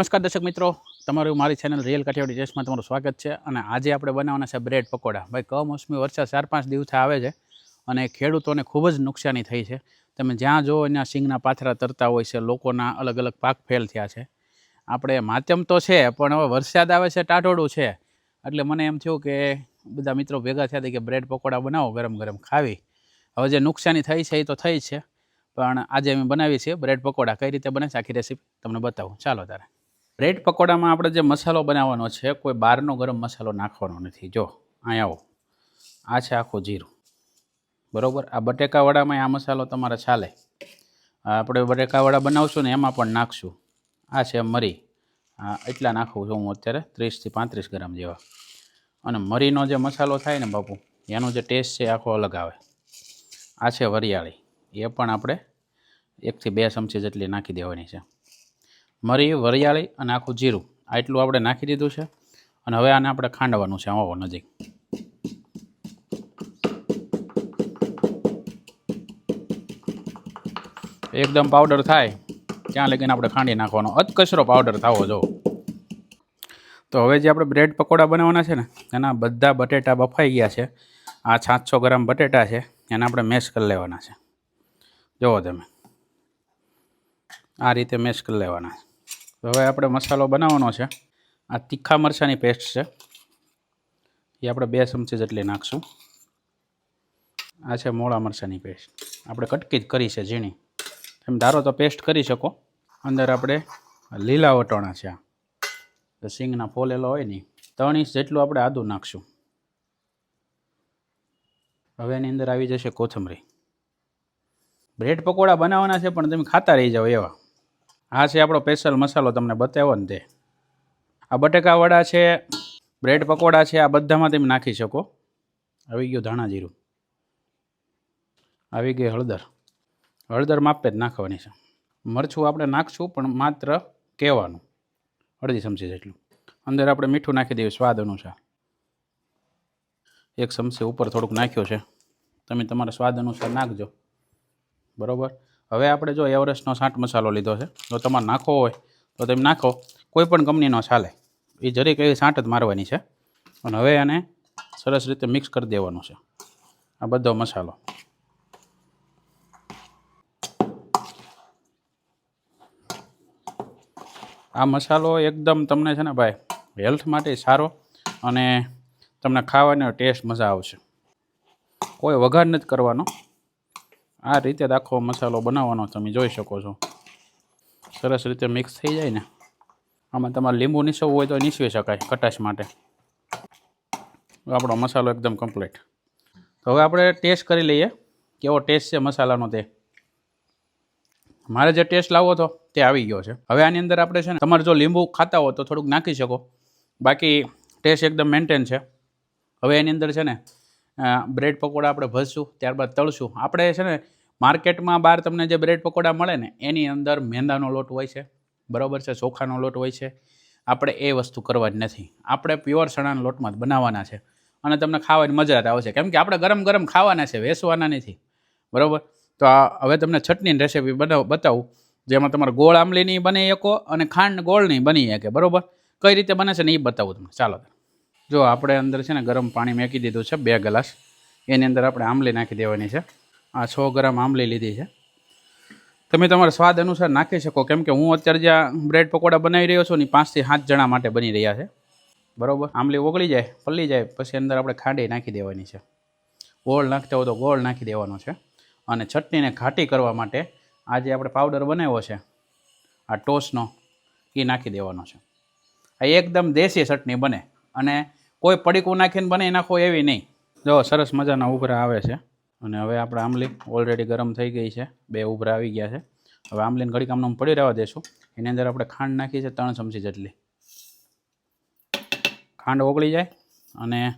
નમસ્કાર દર્શક મિત્રો, તમારું મારી ચેનલ રિયલ કાઠિયાવાડી ટેસ્ટમાં તમારું સ્વાગત છે અને આજે આપણે બનાવવાના છે બ્રેડ પકોડા. ભાઈ, કમોસમી વરસાદ ચાર પાંચ દિવસે આવે છે અને ખેડૂતોને ખૂબ જ નુકસાની થઈ છે. તમે જ્યાં જુઓ ત્યાં સિંગના પાથરા તરતા હોય છે, લોકોના અલગ અલગ પાક ફેલ થયા છે. આપણે માધ્યમ તો છે, પણ હવે વરસાદ આવે છે ટાટોડું છે. એટલે મને એમ થયું કે બધા મિત્રો ભેગા થયા હતા કે બ્રેડ પકોડા બનાવો ગરમ ગરમ ખાવી. હવે જે નુકસાની થઈ છે એ તો થઈ છે. પણ આજે અમે બનાવીએ છીએ બ્રેડ પકોડા. કઈ રીતે બને છે આખી રેસીપી તમને બતાવું. ચાલો તારે બ્રેડ પકોડામાં આપણે જે મસાલો બનાવવાનો છે, કોઈ બહારનો ગરમ મસાલો નાખવાનો નથી. જો, અહીં આવો. આ છે આખું જીરું. બરાબર? આ બટેકાવાળામાં આ મસાલો તમારે ચાલે. આપણે બટેકાવાળા બનાવશું ને એમાં પણ નાખશું. આ છે મરી. આ એટલા નાખું છું હું અત્યારે, ત્રીસથી પાંત્રીસ ગ્રામ જેવા. અને મરીનો જે મસાલો થાય ને બાપુ, એનો જે ટેસ્ટ છે આખો અલગ આવે. આ છે વરિયાળી. એ પણ આપણે એકથી બે ચમચી જેટલી નાખી દેવાની છે. મરી, વરિયાળી અને આખું જીરું. આટલું આપણે નાખી દીધું છે. અને હવે આને આપણે ખાંડવાનું છે આવો નજીક. એકદમ પાવડર થાય. ત્યાં લગીને આપણે ખાંડી નાખવાનો. અધકચરો પાવડર થવો જો તો હવે જે આપણે બ્રેડ પકોડા બનાવવાના છે ને, એના બધા બટેટા બફાઈ ગયા છે. આ સાતસો ગ્રામ બટેટા છે, એને આપણે મેશ કરી લેવાના છે. જુઓ તમે. આ રીતે મેશ કરી લેવાના છે. હવે આપણે મસાલો બનાવવાનો છે. આ તીખા મરચાંની પેસ્ટ છે. એ આપણે બે ચમચી જેટલી નાખશું. આ છે મોળા મરચાંની પેસ્ટ. આપણે કટકી જ કરી છે ઝીણી. તમે ધારો તો પેસ્ટ કરી શકો. અંદર આપણે લીલા વટોણા છે આ. સિંગના ફોલેલો હોય ને ત્રણ ઇંચ જેટલું આપણે આદું નાખશું. હવે એની અંદર આવી જશે કોથમરી. બ્રેડ પકોડા બનાવવાના છે, પણ તમે ખાતા રહી જાઓ એવા. આ છે આપણો સ્પેશિયલ મસાલો, તમને બતાવ્યો ને તે. આ બટેકાવડા છે બ્રેડ પકોડા છે, આ બધામાં તમે નાખી શકો. આવી ગયું ધાણા જીરું આવી ગઈ હળદર. હળદર માપે જ નાખવાની છે. મરચું આપણે નાખશું, પણ માત્ર કહેવાનું. અડધી ચમચી જેટલું. અંદર આપણે મીઠું નાખી દઈએ, સ્વાદ અનુસાર. એક ચમચી ઉપર થોડુંક નાખ્યું છે. તમે તમારા સ્વાદ અનુસાર નાખજો. બરાબર? હવે આપણે જો એવરેસ્ટનો સાંટ મસાલો લીધો છે, જો તમારે નાખવો હોય તો તમે નાખો, કોઈ પણ કંપનીનો ચાલે, એ જરીક એવી સાંટ જ મારવાની છે. અને હવે આને સરસ રીતે મિક્સ કરી દેવાનું છે, આ બધો મસાલો. આ મસાલો એકદમ તમને છે ને ભાઈ હેલ્થ માટે સારો અને તમને ખાવાનો ટેસ્ટ મજા આવશે. કોઈ વઘાર નથી કરવાનો. આ રીતે જ આખો મસાલો બનાવવાનો તમે જોઈ શકો છો. સરસ રીતે મિક્સ થઈ જાય ને. આમાં તમારે લીંબુ નીસવવું હોય તો નીસવી શકાય ખટાશ માટે. આપણો મસાલો એકદમ કમ્પ્લીટ તો હવે આપણે ટેસ્ટ કરી લઈએ કેવો ટેસ્ટ છે મસાલાનો તે. મારે જે ટેસ્ટ લાવવો હતો તે આવી ગયો છે. હવે આની અંદર આપણે છે ને, તમારે જો લીંબુ ખાતા હો તો થોડુંક નાખી શકો. બાકી ટેસ્ટ એકદમ મેન્ટેન છે. હવે એની અંદર છે ને બ્રેડ પકોડા આપણે ભરશું, ત્યારબાદ તળશું. આપણે છે ને માર્કેટમાં બહાર તમને જે બ્રેડ પકોડા મળે ને, એની અંદર મેંદાનો લોટ હોય છે. બરાબર છે, ચોખાનો લોટ હોય છે. આપણે એ વસ્તુ કરવા જ નથી. આપણે પ્યોર ચણાના લોટમાં જ બનાવવાના છે. અને તમને ખાવાની મજા આવશે કેમ કે આપણે ગરમ ગરમ ખાવાના છે, વેસવાના નથી. બરાબર? તો હવે તમને ચટણીની રેસીપી બનાવ, બતાવું. જેમાં તમારે ગોળ આંબલીની બની શકો અને ખાંડ ગોળની બની શકે. બરાબર? કઈ રીતે બને છે ને એ બતાવું તમને. ચાલો. જો આપણે અંદર છે ને ગરમ પાણી મેકી દીધું છે, બે ગ્લાસ. એની અંદર આપણે આંબલી નાખી દેવાની છે. આ સો ગ્રામ આંબલી લીધી છે. તમે તમારા સ્વાદ અનુસાર નાખી શકો. કેમ કે હું અત્યારે જ્યાં બ્રેડ પકોડા બનાવી રહ્યો છું ને પાંચથી સાત જણા માટે બની રહ્યા છે. બરાબર? આંબલી ઓગળી જાય પલ્લી જાય, પછી અંદર આપણે ખાંડી નાખી દેવાની છે. ગોળ નાખતા હોય તો ગોળ નાખી દેવાનો છે. અને ચટણીને ઘાટી કરવા માટે આ જે આપણે પાવડર બનાવ્યો છે, આ ટોસનો એ નાખી દેવાનો છે. આ એકદમ દેશી ચટણી બને. અને કોઈ પડીકું નાખીને બનાવી નાખો એવી નહીં. જો, સરસ મજાના ઉભરા આવે છે. અને હવે આપણે આંબલી ઓલરેડી ગરમ થઈ ગઈ છે. બે ઉભરા આવી ગયા છે. હવે આંબલીને ઘડીક આમનું પડી રહેવા દેશું. એની અંદર આપણે ખાંડ નાખી છે ત્રણ ચમચી જેટલી. ખાંડ ઓગળી જાય અને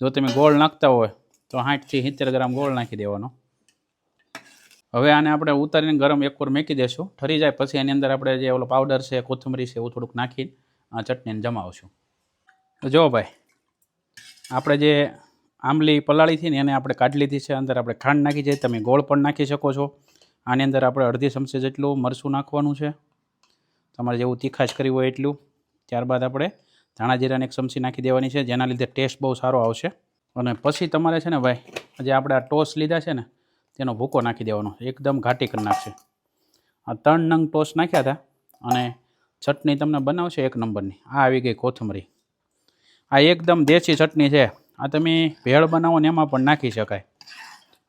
જો તમે ગોળ નાખતા હોય તો સાઠથી સિત્તેર ગ્રામ ગોળ નાખી દેવાનો. હવે આને આપણે ઉતારીને ગરમ એક વાર મેકી દેશું. ઠરી જાય પછી એની અંદર આપણે જે ઓલો પાવડર છે, કોથમરી છે, એવું થોડુંક નાખીને ચટણીને જમાવશું. જો ભાઈ આપણે જે આંબલી પલાળી હતી ને એને આપણે કાઢી લીધી છે, અંદર આપણે ખાંડ નાખી છે, તમે ગોળ પણ નાખી શકો છો. આની અંદર આપણે અડધી ચમચી જેટલું મરચું નાખવાનું છે. તમારે જેવું તીખાશ કરવી હોય એટલું. ત્યારબાદ આપણે ધાણા જીરાને એક ચમચી નાખી દેવાની છે, જેના લીધે ટેસ્ટ બહુ સારો આવશે. અને પછી તમારે છે ને ભાઈ, જે આપણે આ ટોસ લીધા છે ને, તેનો ભૂકો નાખી દેવાનો, એકદમ ઘાટી કરી નાખશે. આ ત્રણ નંગ ટોસ નાખ્યા હતા, અને ચટણી તમને બનાવશે એક નંબરની. આ આવી ગઈ કોથમરી. આ એકદમ દેશી ચટણી છે. આ તમે ભેળ બનાવો ને એમાં પણ નાખી શકાય.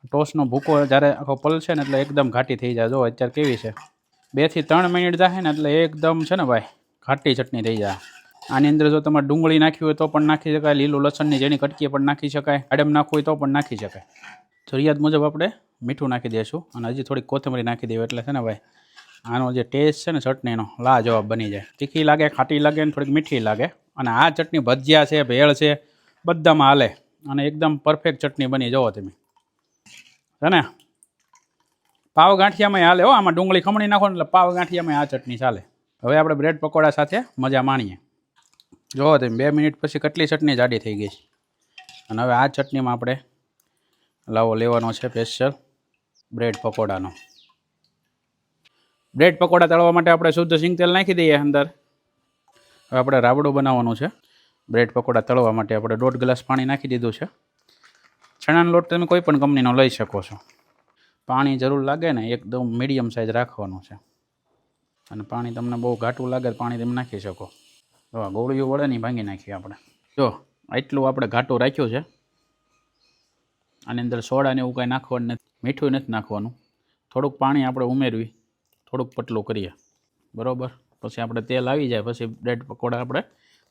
ટોસનો ભૂકો જ્યારે આખો પલશે ને એટલે એકદમ ઘાટી થઈ જાય. જો અત્યારે કેવી છે? બેથી ત્રણ મિનિટ જાય ને એટલે એકદમ છે ને ભાઈ, ઘાટી ચટણી થઈ જાય. આની અંદર જો તમારે ડુંગળી નાખી હોય તો પણ નાખી શકાય, લીલું લસણની જેની કટકી પણ નાખી શકાય, આડમ નાખવું હોય તો પણ નાખી શકાય. જરૂરિયાત મુજબ આપણે મીઠું નાખી દઈશું અને હજી થોડીક કોથમરી નાખી દેવું એટલે છે ને ભાઈ, આનો જે ટેસ્ટ છે ને ચટણીનો, લાજવાબ બની જાય. તીખી લાગે, ખાટી લાગે ને થોડીક મીઠી લાગે. અને આ ચટણી ભજીયા છે, ભેળ છે, બધામાં હાલે. અને એકદમ પરફેક્ટ ચટણી બની, જુઓ તમે. છે ને? પાવ હાલે હો, આમાં ડુંગળી ખમણી નાખો એટલે પાવ ગાંઠિયામાં આ ચટણી ચાલે. હવે આપણે બ્રેડ પકોડા સાથે મજા માણીએ. જોવો તમે, બે મિનિટ પછી કેટલી ચટણી જાડી થઈ ગઈ છે. અને હવે આ ચટણીમાં આપણે લાવો, લેવાનો છે સ્પેશિયલ બ્રેડ પકોડાનો. બ્રેડ પકોડા તળવા માટે આપણે શુદ્ધ સિંગ તેલ નાખી દઈએ અંદર. હવે આપણે રાવડો બનાવવાનું છે. બ્રેડ પકોડા તળવા માટે આપણે દોઢ ગ્લાસ પાણી નાખી દીધું છે. ચણાનો લોટ તમે કોઈ પણ કંપનીનો લઈ શકો છો. પાણી જરૂર લાગે ને એકદમ મીડિયમ સાઇઝ રાખવાનું છે. અને પાણી તમને બહુ ઘાટું લાગે પાણી તમે નાખી શકો. તો આ ગોળીઓ વળે નહીં ભાંગી નાખીએ આપણે. જો, આટલું આપણે ઘાટું રાખ્યું છે. આની અંદર સોડા ને એવું કાંઈ નાખવાનું નથી, મીઠું નથી નાખવાનું. થોડુંક પાણી આપણે ઉમેરવી, થોડુંક પતલું કરીએ. બરાબર? પછી આપણે તેલ આવી જાય, પછી બ્રેડ પકોડા આપણે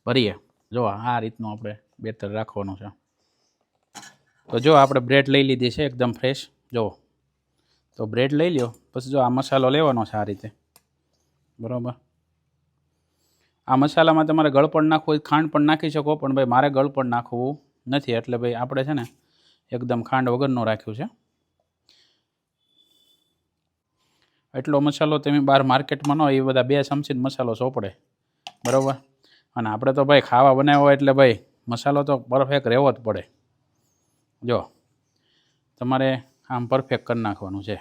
ભરીએ. જો, આ રીતનું આપણે બેટર રાખવાનું છે. તો જો, આપણે બ્રેડ લઈ લીધી છે, એકદમ ફ્રેશ. જો, તો બ્રેડ લઈ લ્યો, પછી જો, આ મસાલો લેવાનો છે આ રીતે. બરાબર? આ મસાલામાં તમારે ગળપણ નાખવું ખાંડ પણ નાખી શકો, પણ ભાઈ મારે ગળપણ નાખવું નથી. એટલે ભાઈ આપણે છે ને, એકદમ ખાંડ વગરનું રાખ્યું છે. એટલો મસાલો તમે બહાર માર્કેટમાં ન એ બધા બે ચમચી મસાલો સોંપડે. બરાબર? અને આપણે તો ભાઈ ખાવા બનાવ્યો એટલે ભાઈ મસાલો તો પરફેક્ટ રહેવો જ પડે. જો, તમારે આમ પરફેક્ટ કરી નાખવાનું છે.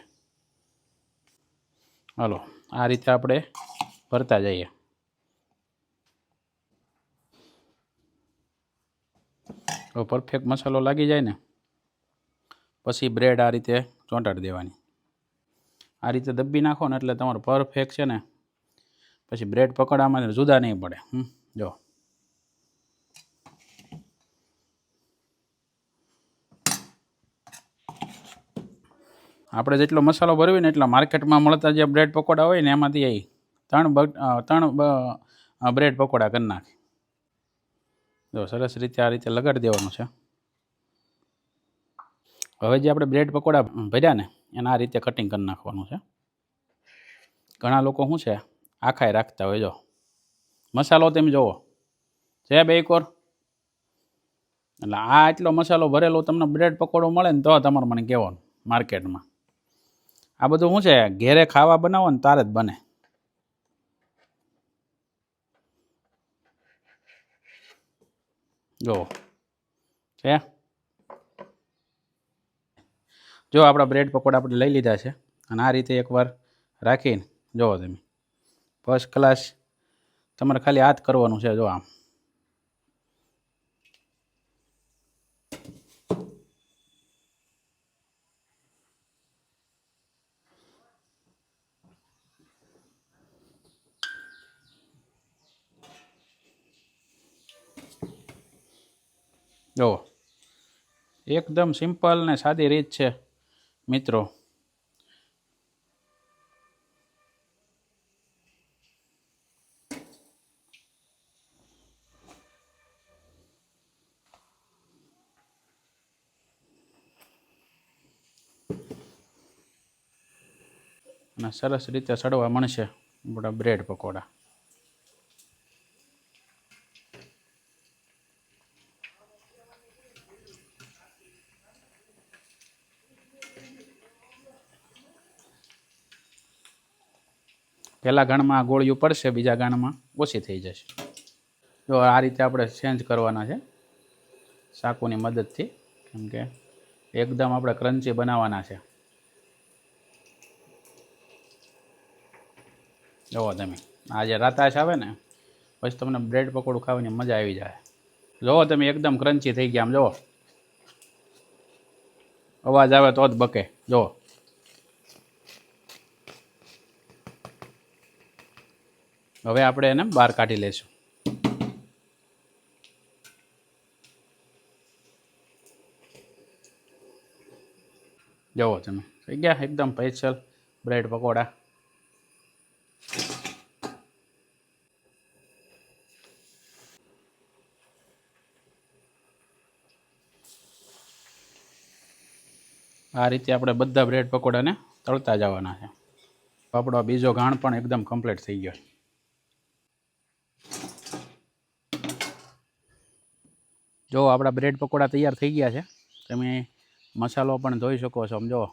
હાલો, આ રીતે આપણે ભરતા જઈએ. તો પરફેક્ટ મસાલો લાગી જાય ને, પછી બ્રેડ આ રીતે ચોંટાડી દેવાની. આ રીતે દબ્બી નાખો ને એટલે તમારું પરફેક્ટ છે ને. પછી બ્રેડ પકડવામાં જુદા નહીં પડે. હમ, જો. આપણે જેટલો મસાલો ભરવી ને એટલા માર્કેટમાં મળતા જે બ્રેડ પકોડા હોય ને એમાંથી એ ત્રણ ત્રણ બ્રેડ પકોડા કરી નાખે. જો, સરસ રીતે આ રીતે લગાડી દેવાનું છે. હવે જે આપણે બ્રેડ પકોડા ભર્યા ને એના આ રીતે કટિંગ કરી નાખવાનું છે. ઘણા લોકો શું છે, આખાય રાખતા હોય, જો. મસાલો તેમ જોવો. છે બે કોર એટલે આ એટલો મસાલો ભરેલો, તમને બ્રેડ પકોડો મળે ને તો તમારે મને કહેવાનું માર્કેટમાં. આ બધું શું છે, ઘેરે ખાવા બનાવો ને તારે જ બને. જો છે? જો આપણા બ્રેડ પકોડા આપણે લઈ લીધા છે અને આ રીતે એકવાર રાખીને જુઓ તમે. ફર્સ્ટ ક્લાસ તમારે ખાલી હાથ કરવાનું છે જો આમ. જુઓ એકદમ સિમ્પલ ને સાદી રીત છે. મિત્રો. અને સરસ રીતે સડવા મળશે. આપણા બ્રેડ પકોડા. પહેલા આ ગોળીઓ પડશે, બીજા ગણમાં ઓછી થઈ જશે. જો આ રીતે આપણે ચેન્જ કરવાના છે ચાકુની મદદથી, કેમ કે એકદમ આપણે ક્રન્ચી બનાવવાના છે. જુઓ તમે, આ જે રાતાશ આવે ને, પછી તમને બ્રેડ પકોડું ખાવાની મજા આવી જાય. જુઓ તમે, એકદમ ક્રન્ચી થઈ ગયા આમ, જુઓ. અવાજ આવે તો જ બકે, જુઓ. હવે આપણે એને બહાર કાઢી લઈશું. જવો તમે, થઈ ગયા? એકદમ સ્પેશિયલ બ્રેડ પકોડા. આ રીતે આપણે બધા બ્રેડ પકોડાને તળતા જવાના છે. આપણો બીજો ઘાણ પણ એકદમ કમ્પ્લીટ થઈ ગયો જો આપણા બ્રેડ પકોડા તૈયાર થઈ ગયા છે. તમે મસાલો પણ જોઈ શકો છો, સમજો.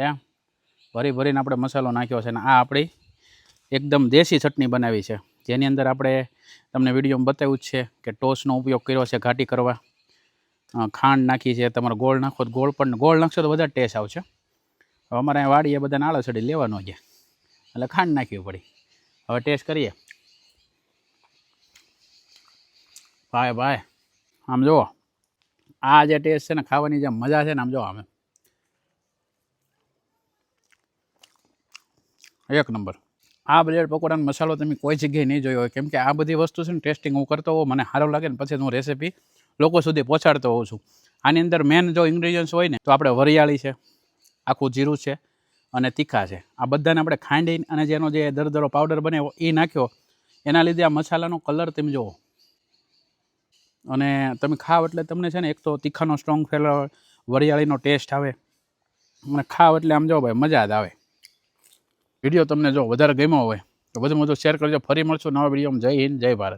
હે? ભરી ભરીને આપણે મસાલો નાખ્યો છે અને આ આપણી એકદમ દેશી ચટણી બનાવી છે. જેની અંદર આપણે તમને વિડીયોમાં બતાવ્યું જ છે કે ટોસનો ઉપયોગ કર્યો છે ઘાટી કરવા. ખાંડ નાખી છે, તમારે ગોળ નાખો તો ગોળ પણ ગોળ નાખશો તો વધારે ટેસ્ટ આવશે. હવે અમારે અહીંયા વાડીએ બધાને આળસડી લેવાનો છે. એટલે ખાંડ નાખવી પડી. હવે ટેસ્ટ કરીએ. ભાઈ ભાઈ. આમ જુઓ, આ જે ટેસ્ટ છે ને, ખાવાની જે મજા છે ને, આમ જો આમે. એક નંબર. આ બ્રેડ પકોડાનો મસાલો તમે કોઈ જગ્યાએ નહીં જોયો હોય, કેમ કે આ બધી વસ્તુ છે ને ટેસ્ટિંગ હું કરતો હોઉં, મને સારું લાગે ને, પછી હું રેસીપી લોકો સુધી પહોંચાડતો હોઉં છું. આની અંદર મેન જો ઇન્ગ્રીડિયન્ટ્સ હોય ને, તો આપણે વરિયાળી છે, આખું જીરું છે અને તીખા છે. આ બધાને આપણે ખાંડી અને જેનો જે દરદરો પાવડર બને એ નાખ્યો. એના લીધે આ મસાલાનો કલર તમે જુઓ અને તમે ખાવ એટલે તમને છે ને એક તો તીખાનો સ્ટ્રોંગ ફ્લેવર વરિયાળીનો ટેસ્ટ આવે. અને ખાવ એટલે આમ જો ભાઈ મજા જ આવે. વીડિયો તમને જો વધારે ગમ્યો હોય તો વધુ વધુ શેર કરજો. ફરી મળશું નવા વિડીયોમાં જય હિન્દ, જય ભારત.